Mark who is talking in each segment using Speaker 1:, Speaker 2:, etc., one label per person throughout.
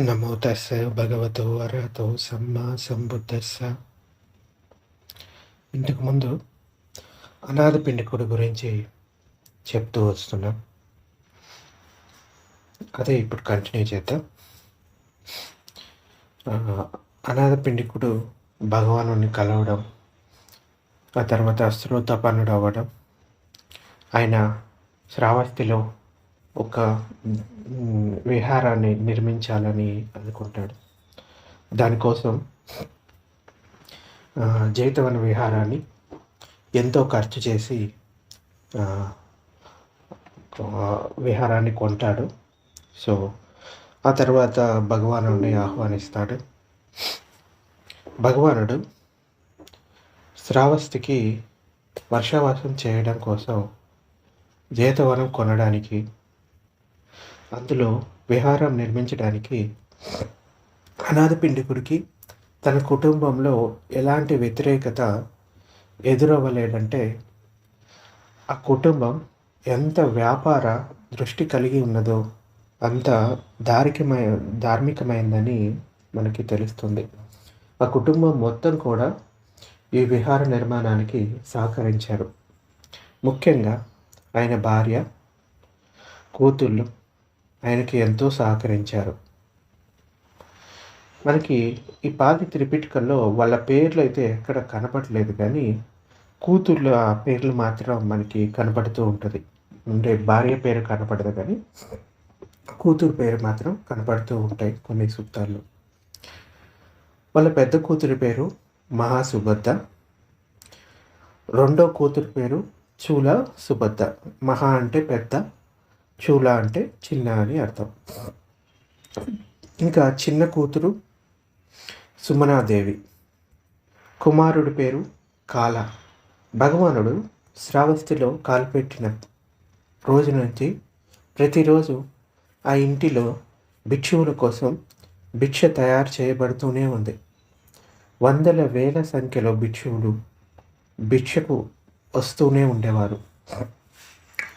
Speaker 1: నమో తస్స భగవతో అర్హతో సమ్మా సంబుద్ధస్స. ఇంతకుముందు అనాథ పిండికుడు గురించి చెప్తూ వస్తున్నాం. అదే ఇప్పుడు కంటిన్యూ చేద్దాం. అనాథ పిండికుడు భగవాను కలవడం ఆ తర్వాత శ్రోతపన్నుడు అవ్వడం ఆయన శ్రావస్తిలో ఒక విహారాన్ని నిర్మించాలని అనుకుంటాడు. దానికోసం జైతవన విహారాన్ని ఎంతో ఖర్చు చేసి విహారాన్ని కొంటాడు. సో ఆ తర్వాత భగవానుడిని ఆహ్వానిస్తాడు. భగవానుడు శ్రావస్తికి వర్షావాసం చేయడం కోసం జైతవనం కొనడానికి అందులో విహారం నిర్మించడానికి అనాథ పిండికుడికి తన కుటుంబంలో ఎలాంటి వ్యతిరేకత ఎదురవ్వలేదంటే ఆ కుటుంబం ఎంత వ్యాపార దృష్టి కలిగి ఉన్నదో అంత దారికమై ధార్మికమైందని మనకి తెలుస్తుంది. ఆ కుటుంబం మొత్తం కూడా ఈ విహార నిర్మాణానికి సహకరించారు. ముఖ్యంగా ఆయన భార్య కూతుళ్ళు ఆయనకి ఎంతో సహకరించారు. మనకి ఈ పాది త్రిపిటికల్లో వాళ్ళ పేర్లు అయితే ఎక్కడ కనపడలేదు కానీ కూతుర్ల పేర్లు మాత్రం మనకి కనపడుతూ ఉంటుంది. అంటే భార్య పేరు కనపడదు కానీ కూతురు పేరు మాత్రం కనపడుతూ ఉంటాయి కొన్ని సూక్తాల్లో వాళ్ళ పెద్ద కూతురి పేరు మహాసుభద్ద రెండో కూతురు పేరు చూల సుభద్ద మహా అంటే పెద్ద చూల అంటే చిన్న అని అర్థం. ఇంకా చిన్న కూతురు సుమనాదేవి. కుమారుడి పేరు కాల భగవానుడు శ్రావస్తిలో కాలుపెట్టిన రోజు నుంచి ప్రతిరోజు ఆ ఇంటిలో భిక్షువుల కోసం భిక్ష తయారు చేయబడుతూనే ఉంది. వందల వేల సంఖ్యలో భిక్షువులు భిక్షకు వస్తూనే ఉండేవారు.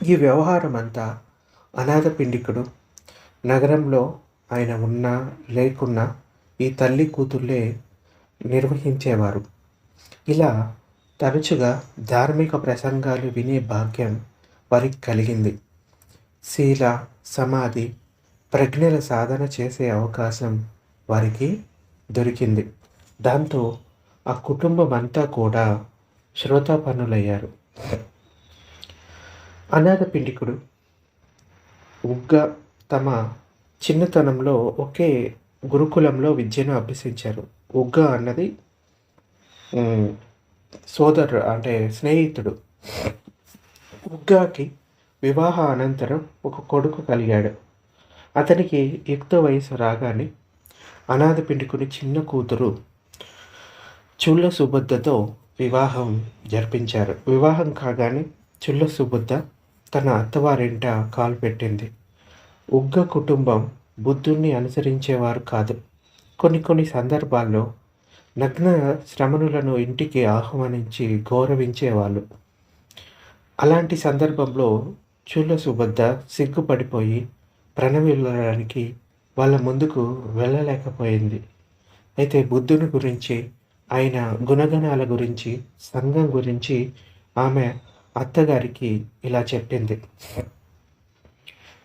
Speaker 1: ఈ వ్యవహారం అంతా అనాథ పిండికుడు. నగరంలో ఆయన ఉన్నా లేకున్నా ఈ తల్లి కూతుళ్ళే నిర్వహించేవారు. ఇలా తరచుగా ధార్మిక ప్రసంగాలు వినే భాగ్యం వారికి కలిగింది. శీల సమాధి ప్రజ్ఞల సాధన చేసే అవకాశం వారికి దొరికింది. దాంతో ఆ కుటుంబం అంతా కూడా శ్రోతాపన్నులయ్యారు. అనాథ పిండికుడు ఉగ్గా తమ చిన్నతనంలో ఒకే గురుకులంలో విద్యను అభ్యసించారు. ఉగ్గ అన్నది సోదరు అంటే స్నేహితుడు. ఉగ్గాకి వివాహ అనంతరం ఒక కొడుకు కలిగాడు. అతనికి యుక్త వయసు రాగానే అనాథ పిండుకుని చిన్న కూతురు చుల్ల సుబుద్ధతో వివాహం జరిపించారు. వివాహం కాగానే చుల్ల సుబుద్ధ తన అత్తవారింట కాలు పెట్టింది. ఉగ్గ కుటుంబం బుద్ధుణ్ణి అనుసరించేవారు కాదు. కొన్ని కొన్ని సందర్భాల్లో నగ్న శ్రమణులను ఇంటికి ఆహ్వానించి గౌరవించేవాళ్ళు. అలాంటి సందర్భంలో చుల్ల సుభద్ర సిగ్గుపడిపోయి ప్రణవిల్లడానికి వాళ్ళ ముందుకు వెళ్ళలేకపోయింది. అయితే బుద్ధుని గురించి ఆయన గుణగణాల గురించి సంఘం గురించి ఆమె అత్తగారికి ఇలా చెప్పింది.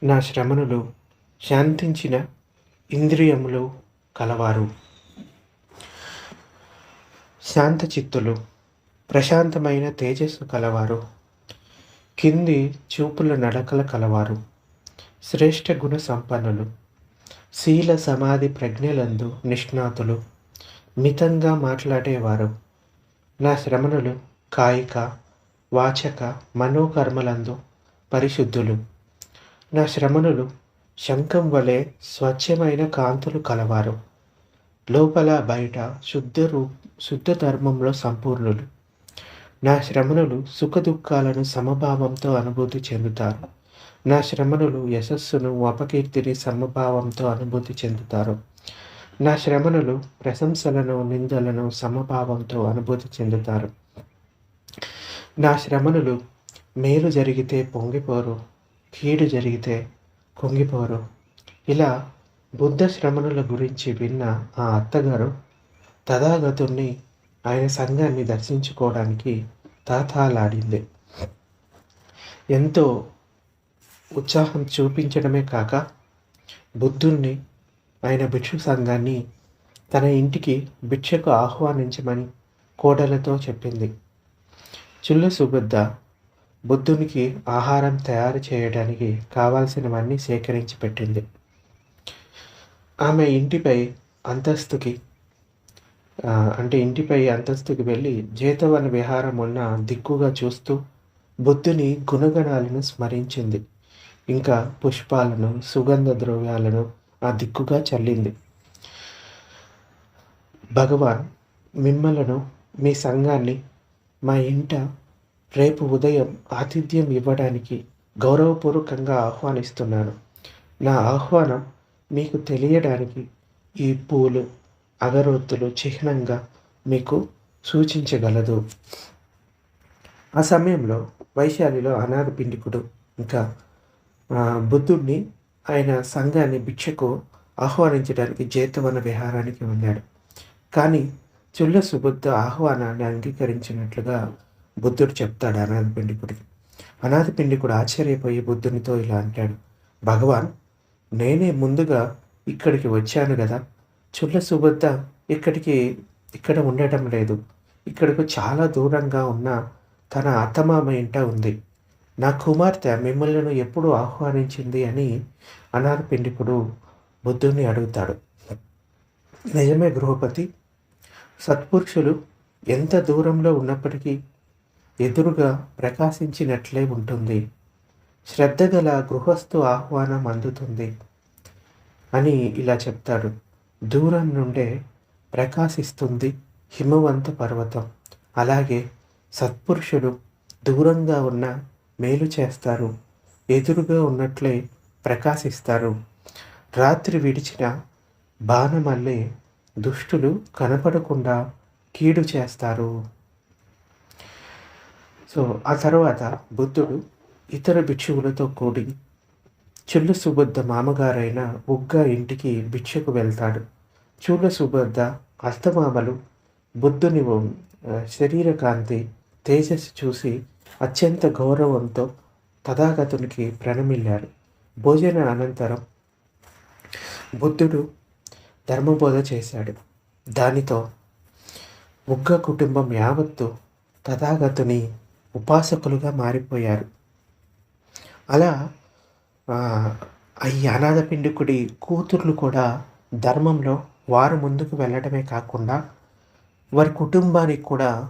Speaker 1: నా శ్రమణులు శాంతించిన ఇంద్రియములు కలవారు. శాంతచిత్తులు ప్రశాంతమైన తేజస్సు కలవారు. కింది చూపుల నడకల కలవారు. శ్రేష్ఠ గుణ సంపన్నులు శీల సమాధి ప్రజ్ఞలందు నిష్ణాతులు మితంగా మాట్లాడేవారు. నా శ్రమణులు కాయిక వాచక మనోకర్మలందు పరిశుద్ధులు. నా శ్రమణులు శంఖం వలె స్వచ్ఛమైన కాంతులు కలవారు. లోపల బయట శుద్ధ రూ శుద్ధ ధర్మంలో సంపూర్ణులు. నా శ్రమణులు సుఖదుఖాలను సమభావంతో అనుభూతి చెందుతారు. నా శ్రమణులు యశస్సును అపకీర్తిని సమభావంతో అనుభూతి చెందుతారు. నా శ్రమణులు ప్రశంసలను నిందలను సమభావంతో అనుభూతి చెందుతారు. నా శ్రమణులు మేలు జరిగితే పొంగిపోరు కీడు జరిగితే కుంగిపోరు. ఇలా బుద్ధ శ్రమణుల గురించి విన్న ఆ అత్తగారు తథాగతుణ్ణి ఆయన సంఘాన్ని దర్శించుకోవడానికి తాతాలాడింది. ఎంతో ఉత్సాహం చూపించడమే కాక బుద్ధుణ్ణి ఆయన భిక్షు సంఘాన్ని తన ఇంటికి భిక్షకు ఆహ్వానించమని కోడలతో చెప్పింది. చుల్ల సుబుద్ధ బుద్ధునికి ఆహారం తయారు చేయడానికి కావాల్సినవన్నీ సేకరించి పెట్టింది. ఆమె ఇంటిపై అంతస్తుకి అంటే ఇంటిపై అంతస్తుకి వెళ్ళి జేతవన విహారం ఉన్న దిక్కుగా చూస్తూ బుద్ధుని గుణగణాలను స్మరించింది. ఇంకా పుష్పాలను సుగంధ ద్రవ్యాలను ఆ దిక్కుగా చల్లింది. భగవాన్ మిమ్మలను మీ సంఘాన్ని మా ఇంట రేపు ఉదయం ఆతిథ్యం ఇవ్వడానికి గౌరవపూర్వకంగా ఆహ్వానిస్తున్నాను. నా ఆహ్వానం మీకు తెలియడానికి ఈ పూలు అగరొత్తులు చిహ్నంగా మీకు సూచించగలదు. ఆ సమయంలో వైశాలిలో అనాథ పిండికుడు ఇంకా బుద్ధుడిని ఆయన సంఘాన్ని భిక్షకు ఆహ్వానించడానికి జేతవన విహారానికి వెళ్ళాడు. కానీ చుల్ల సుబుద్ధ ఆహ్వానాన్ని అంగీకరించినట్లుగా బుద్ధుడు చెప్తాడు అనాథ పిండికుడికి. అనాథ పిండికుడు ఆశ్చర్యపోయి బుద్ధునితో ఇలా అంటాడు భగవాన్ నేనే ముందుగా ఇక్కడికి వచ్చాను కదా. చుల్ల సుబుద్ధ ఇక్కడికి ఇక్కడ ఉండటం లేదు. ఇక్కడకు చాలా దూరంగా ఉన్న తన అత్తమామ ఇంట ఉంది. నా కుమార్తె మిమ్మల్ని ఎప్పుడు ఆహ్వానించింది అని అనాథ పిండికుడు బుద్ధుని అడుగుతాడు. నిజమే గృహపతి. సత్పురుషులు ఎంత దూరంలో ఉన్నప్పటికీ ఎదురుగా ప్రకాశించినట్లే ఉంటుంది. శ్రద్ధగల గృహస్థు ఆహ్వానం అందుతుంది అని ఇలా చెప్తాడు. దూరం నుండే ప్రకాశిస్తుంది హిమవంత పర్వతం. అలాగే సత్పురుషుడు దూరంగా ఉన్న మేలు చేస్తారు. ఎదురుగా ఉన్నట్లే ప్రకాశిస్తారు. రాత్రి విడిచిన బాణమల్లే దుష్టులు కనపడకుండా కీడు చేస్తారు. సో ఆ తర్వాత బుద్ధుడు ఇతర భిక్షువులతో కూడి చుల్ల సుబుద్ధ మామగారైన ఉగ్గా ఇంటికి భిక్షకు వెళ్తాడు. చుల్ల సుబుద్ధ అస్తమామలు బుద్ధుని శరీర కాంతి తేజస్సు చూసి అత్యంత గౌరవంతో తథాగతునికి ప్రణమిల్లారు. భోజన అనంతరం బుద్ధుడు ధర్మబోధ చేశాడు. దానితో ముగ్గ కుటుంబం యావత్తు తథాగతుని ఉపాసకులుగా మారిపోయారు. అలా ఈ అనాథపిండికుడి కూతుర్లు కూడా ధర్మంలో వారు ముందుకు వెళ్ళడమే కాకుండా వారి కుటుంబానికి కూడా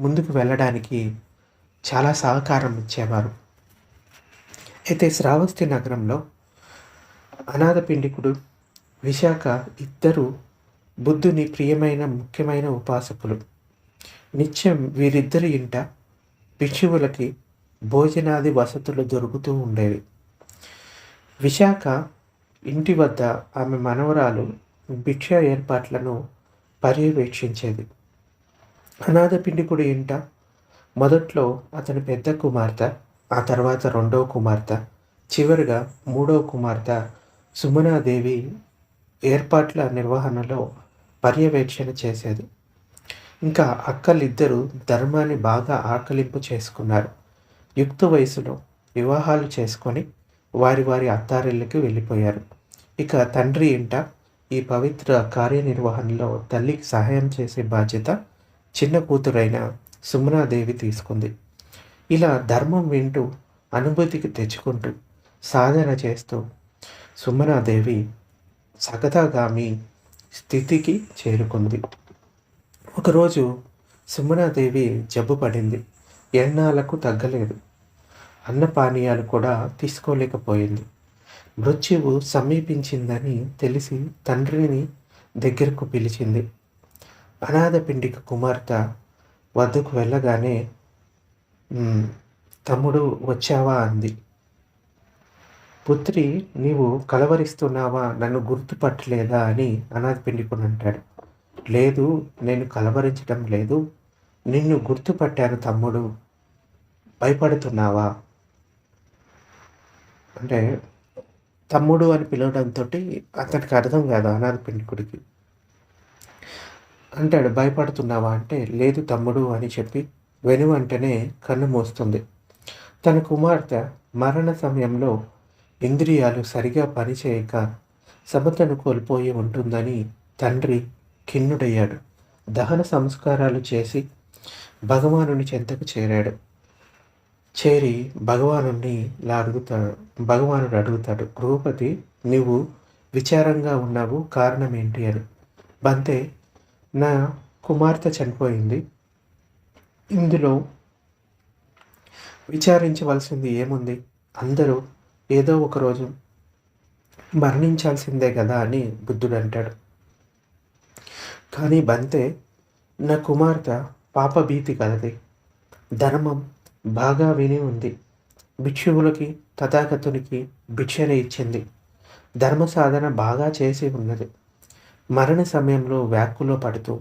Speaker 1: ముందుకు వెళ్ళడానికి చాలా సహకారం ఇచ్చేవారు. అయితే శ్రావస్తి నగరంలో అనాథ పిండికుడు విశాఖ ఇద్దరు బుద్ధుని ప్రియమైన ముఖ్యమైన ఉపాసకులు. నిత్యం వీరిద్దరి ఇంట భిక్షువులకి భోజనాది వసతులు దొరుకుతూ ఉండేవి. విశాఖ ఇంటి వద్ద ఆమె మనవరాలు భిక్ష ఏర్పాట్లను పర్యవేక్షించేది. అనాథ పిండికుడి ఇంట మొదట్లో అతని పెద్ద కుమార్తె ఆ తర్వాత రెండవ కుమార్తె చివరిగా మూడవ కుమార్తె సుమనాదేవి ఏర్పాట్ల నిర్వహణలో పర్యవేక్షణ చేసేది. ఇంకా అక్కలిద్దరూ ధర్మాన్ని బాగా ఆకలింపు చేసుకున్నారు. యుక్త వయసులో వివాహాలు చేసుకొని వారి వారి అత్తారిళ్ళకి వెళ్ళిపోయారు. ఇక తండ్రి ఇంట ఈ పవిత్ర కార్యనిర్వహణలో తల్లికి సహాయం చేసే బాధ్యత చిన్న కూతురైన సుమనాదేవి తీసుకుంది. ఇలా ధర్మం వింటూ అనుభూతికి తెచ్చుకుంటూ సాధన చేస్తూ సుమనాదేవి సగతాగామి స్థితికి చేరుకుంది. ఒకరోజు సుమనాదేవి జబ్బు పడింది. ఎన్నాళ్ళకు తగ్గలేదు. అన్నపానీయాలు కూడా తీసుకోలేకపోయింది. మృత్యువు సమీపించిందని తెలిసి తండ్రిని దగ్గరకు పిలిచింది. అనాథ పిండికి కుమార్తె వద్దకు వెళ్ళగానే తమ్ముడు వచ్చావా? అంది. పుత్రి నీవు కలవరిస్తున్నావా? నన్ను గుర్తుపట్టలేదా? అని అనాథ పిండికుని అంటాడు. లేదు నేను కలవరించడం లేదు. నిన్ను గుర్తుపట్టాను తమ్ముడు. భయపడుతున్నావా? అంటే తమ్ముడు అని పిలవడంతో అతనికి అర్థం కాదు అనాథ పిండికుడికి అంటాడు భయపడుతున్నావా? అంటే లేదు తమ్ముడు అని చెప్పి వెను వెంటనే కన్ను మూస్తుంది. తన కుమార్తె మరణ సమయంలో ఇంద్రియాలు సరిగా పనిచేయక సమతను కోల్పోయి ఉంటుందని తండ్రి ఖిన్నుడయ్యాడు. దహన సంస్కారాలు చేసి భగవానుని చెంతకు చేరాడు. చేరి భగవానుణ్ణి ఇలా అడుగుతాడు భగవానుడు అడుగుతాడు రూపతి నీవు విచారంగా ఉన్నావు కారణం ఏంటి అని. బంతే నా కుమార్తె చనిపోయింది. ఇందులో విచారించవలసింది ఏముంది? అందరూ ఏదో ఒకరోజు మరణించాల్సిందే కదా అని బుద్ధుడు అంటాడు. కానీ బంతే నా కుమార్తె పాపభీతి కలది. ధర్మం బాగా విని ఉంది. భిక్షువులకి తథాగతునికి భిక్షణ ఇచ్చింది. ధర్మ సాధన బాగా చేసి ఉన్నది. మరణ సమయంలో వ్యాక్కులో పడుతూ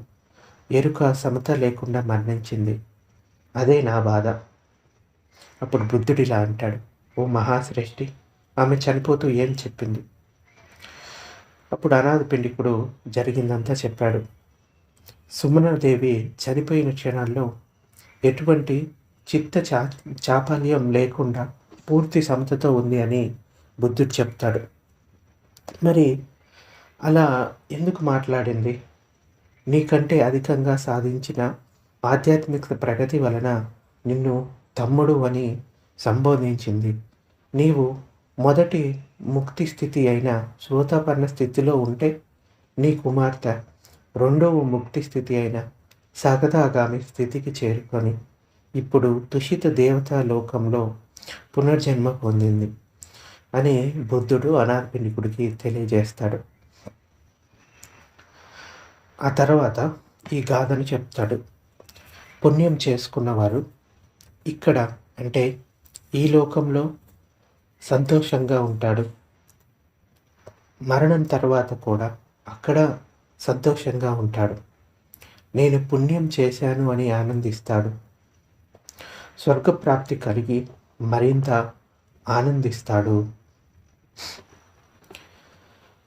Speaker 1: ఎరుక సమత లేకుండా మరణించింది. అదే నా బాధ. అప్పుడు బుద్ధుడిలా అంటాడు. ఓ మహాశ్రేష్ఠి ఆమె చనిపోతూ ఏం చెప్పింది? అప్పుడు అనాథ పిండికుడు జరిగిందంతా చెప్పాడు. సుమనాదేవి చనిపోయిన క్షణాల్లో ఎటువంటి చిత్త చా చాపల్యం లేకుండా పూర్తి సమతతో ఉంది అని బుద్ధుడు చెప్తాడు. మరి అలా ఎందుకు మాట్లాడింది? నీకంటే అధికంగా సాధించిన ఆధ్యాత్మిక ప్రగతి వలన నిన్ను తమ్ముడు అని సంబోధించింది. నీవు మొదటి ముక్తి స్థితి అయిన శ్రోతాపన్న స్థితిలో ఉంటే నీ కుమార్తె రెండవ ముక్తి స్థితి అయిన సగదాగామి స్థితికి చేరుకొని ఇప్పుడు తుషిత దేవతా లోకంలో పునర్జన్మ పొందింది అని బుద్ధుడు అనార్పిణికుడికి తెలియజేస్తాడు. ఆ తర్వాత ఈ గాథను చెప్తాడు. పుణ్యం చేసుకున్నవారు ఇక్కడ అంటే ఈ లోకంలో సంతోషంగా ఉంటాడు. మరణం తర్వాత కూడా అక్కడ సంతోషంగా ఉంటాడు. నేను పుణ్యం చేశాను అని ఆనందిస్తాడు. స్వర్గప్రాప్తి కలిగి మరింత ఆనందిస్తాడు.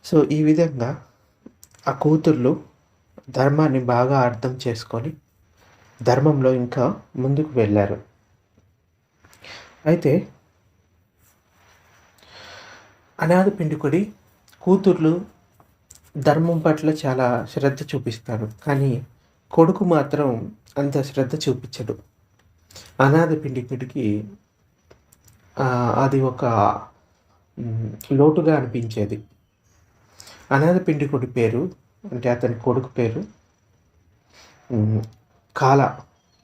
Speaker 1: సో ఈ విధంగా ఆ కూతుర్లు ధర్మాన్ని బాగా అర్థం చేసుకొని ధర్మంలో ఇంకా ముందుకు వెళ్ళారు. అయితే అనాథ పిండుకుడి కూతుర్లు ధర్మం పట్ల చాలా శ్రద్ధ చూపిస్తాడు కానీ కొడుకు మాత్రం అంత శ్రద్ధ చూపించడు. అనాథ పిండికుడికి అది ఒక లోటుగా అనిపించేది. అనాథ పిండికుడి పేరు అంటే అతని కొడుకు పేరు కాల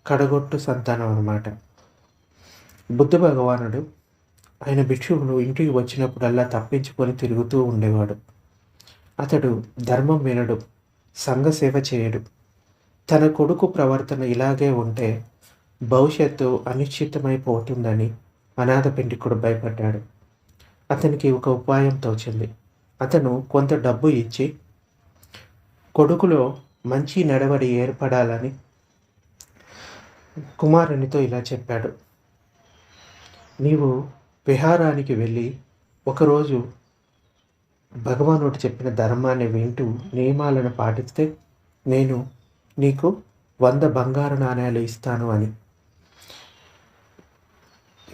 Speaker 1: కడగొట్టు సంతానం అన్నమాట. బుద్ధ భగవానుడు ఆయన భిక్షువులు ఇంటికి వచ్చినప్పుడల్లా తప్పించుకొని తిరుగుతూ ఉండేవాడు. అతడు ధర్మం వినడు సంఘ సేవ చేయడు. తన కొడుకు ప్రవర్తన ఇలాగే ఉంటే భవిష్యత్తు అనిశ్చితమైపోతుందని అనాథపిండికుడు భయపడ్డాడు. అతనికి ఒక ఉపాయం తోచింది. అతను కొంత డబ్బు ఇచ్చి కొడుకులో మంచి నడవడి ఏర్పడాలని కుమారునితో ఇలా చెప్పాడు. నీవు విహారానికి వెళ్ళి ఒకరోజు భగవానుడు చెప్పిన ధర్మాన్ని వింటూ నియమాలను పాటిస్తే నేను నీకు వంద బంగారు నాణ్యాలు ఇస్తాను అని.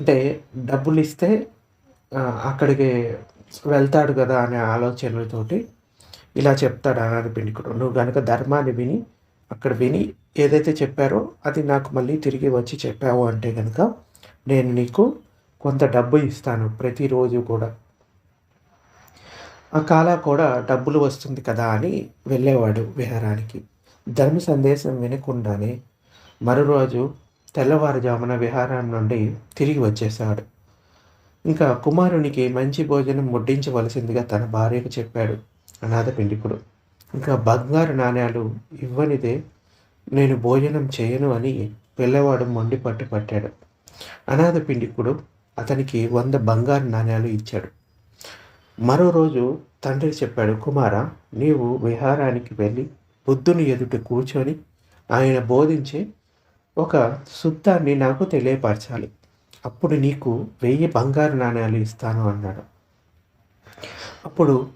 Speaker 1: అంటే డబ్బులు ఇస్తే అక్కడికి వెళ్తాడు కదా అనే ఆలోచనలతోటి ఇలా చెప్తాడు అని పిండికుడు. నువ్వు కనుక ధర్మాన్ని విని అక్కడ విని ఏదైతే చెప్పారో అది నాకు మళ్ళీ తిరిగి వచ్చి చెప్పావు అంటే కనుక నేను నీకు కొంత డబ్బు ఇస్తాను ప్రతిరోజు కూడా. ఆ కాలా కూడా డబ్బులు వస్తుంది కదా అని వెళ్ళేవాడు విహారానికి. ధర్మ సందేశం వినకుండానే మరోరోజు తెల్లవారుజామున విహారం నుండి తిరిగి వచ్చేశాడు. ఇంకా కుమారునికి మంచి భోజనం ముడ్డించవలసిందిగా తన భార్యకు చెప్పాడు అనాథ పిండికుడు ఇంకా బంగారు నాణ్యాలు ఇవ్వనిదే నేను భోజనం చేయను అని పిల్లవాడు మొండి పట్టు పట్టాడు. అనాథ పిండికుడు అతనికి వంద బంగారు నాణ్యాలు ఇచ్చాడు. మరో రోజు తండ్రి చెప్పాడు కుమార నీవు విహారానికి వెళ్ళి బుద్ధుని ఎదుట కూర్చొని ఆయన బోధించి ఒక శుద్ధాన్ని నాకు తెలియపరచాలి. అప్పుడు నీకు వెయ్యి బంగారు నాణ్యాలు ఇస్తాను అన్నాడు. అప్పుడు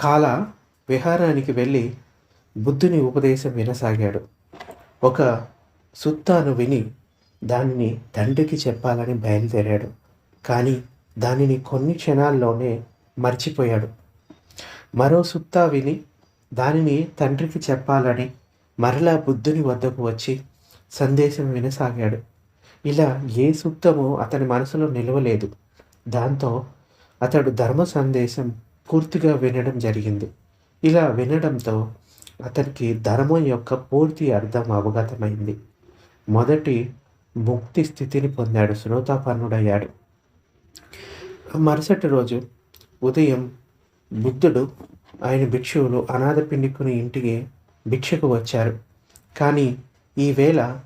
Speaker 1: కాల విహారానికి వెళ్ళి బుద్ధుని ఉపదేశం వినసాగాడు. ఒక సుత్తాను విని దానిని తండ్రికి చెప్పాలని బయలుదేరాడు. కానీ దానిని కొన్ని క్షణాల్లోనే మర్చిపోయాడు. మరో సుత్తా విని దానిని తండ్రికి చెప్పాలని మరలా బుద్ధుని వద్దకు వచ్చి సందేశం వినసాగాడు. ఇలా ఏ సుత్తము అతని మనసులో నిలవలేదు. దాంతో అతడు ధర్మ సందేశం పూర్తిగా వినడం జరిగింది. ఇలా వినడంతో అతనికి ధర్మం యొక్క పూర్తి అర్థం అవగతమైంది. మొదటి ముక్తి స్థితిని పొందాడు శ్రోతాపన్నుడయ్యాడు మరుసటి రోజు ఉదయం బుద్ధుడు ఆయన భిక్షువులు అనాథ పిండికుని ఇంటికి భిక్షకు వచ్చారు. కానీ ఈవేళ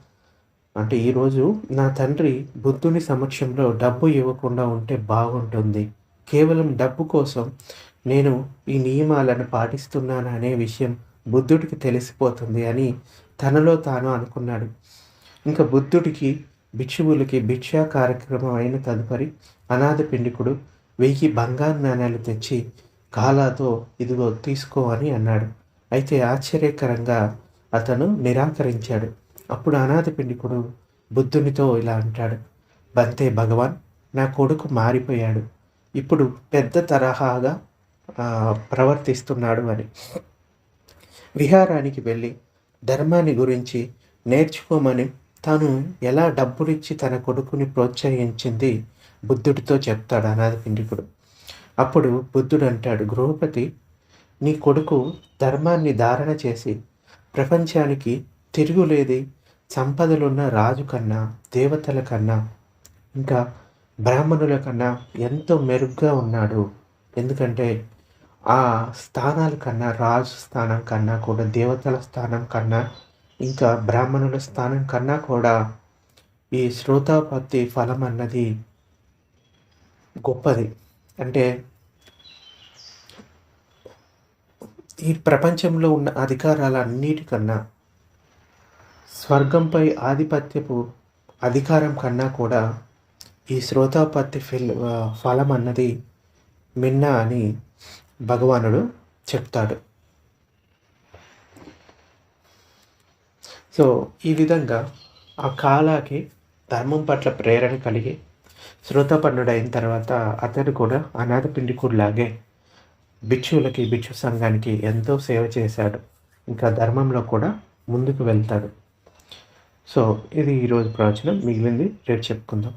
Speaker 1: అంటే ఈరోజు నా తండ్రి బుద్ధుని సమక్షంలో డబ్బు ఇవ్వకుండా ఉంటే బాగుంటుంది. కేవలం డబ్బు కోసం నేను ఈ నియమాలను పాటిస్తున్నాను అనే విషయం బుద్ధుడికి తెలిసిపోతుంది అని తనలో తాను అనుకున్నాడు. ఇంకా బుద్ధుడికి భిక్షువులకి భిక్షా కార్యక్రమం అయిన తదుపరి అనాథ పిండికుడు వెయ్యి బంగారు నాణ్యాలు తెచ్చి కాలాతో ఇదిగో తీసుకో అని అన్నాడు. అయితే ఆశ్చర్యకరంగా అతను నిరాకరించాడు. అప్పుడు అనాథ పిండికుడు బుద్ధునితో ఇలా అంటాడు. బంతే భగవాన్ నా కొడుకు మారిపోయాడు. ఇప్పుడు పెద్ద తరహాగా ప్రవర్తిస్తున్నాడు అని. విహారానికి వెళ్ళి ధర్మాన్ని గురించి నేర్చుకోమని తాను ఎలా డబ్బులిచ్చి తన కొడుకుని ప్రోత్సహించింది బుద్ధుడితో చెప్తాడు అనాథ పిండికుడు. అప్పుడు బుద్ధుడు అంటాడు గృహపతి నీ కొడుకు ధర్మాన్ని ధారణ చేసి ప్రపంచానికి తిరుగులేది సంపదలున్న రాజు కన్నా దేవతల కన్నా ఇంకా బ్రాహ్మణుల కన్నా ఎంతో మెరుగ్గా ఉన్నాడు. ఎందుకంటే ఆ స్థానాల కన్నా రాజు స్థానం కన్నా కూడా దేవతల స్థానం కన్నా ఇంకా బ్రాహ్మణుల స్థానం కన్నా కూడా ఈ శ్రోతాపత్తి ఫలం అన్నది గొప్పది. అంటే ఈ ప్రపంచంలో ఉన్న అధికారాలన్నిటికన్నా స్వర్గంపై ఆధిపత్యపు అధికారం కన్నా కూడా ఈ శ్రోతాపత్తి ఫిల్ ఫలం అన్నది మిన్న అని భగవానుడు చెప్తాడు. సో ఈ విధంగా ఆ కాలాకి ధర్మం పట్ల ప్రేరణ కలిగి శ్రోతపన్నుడైన తర్వాత అతను కూడా అనాథ పిండికుడిలాగే భిక్షువులకి భిక్షు సంఘానికి ఎంతో సేవ చేశాడు. ఇంకా ధర్మంలో కూడా ముందుకు వెళ్తాడు. సో ఇది ఈరోజు ప్రవచనం. మిగిలింది రేపు చెప్పుకుందాం.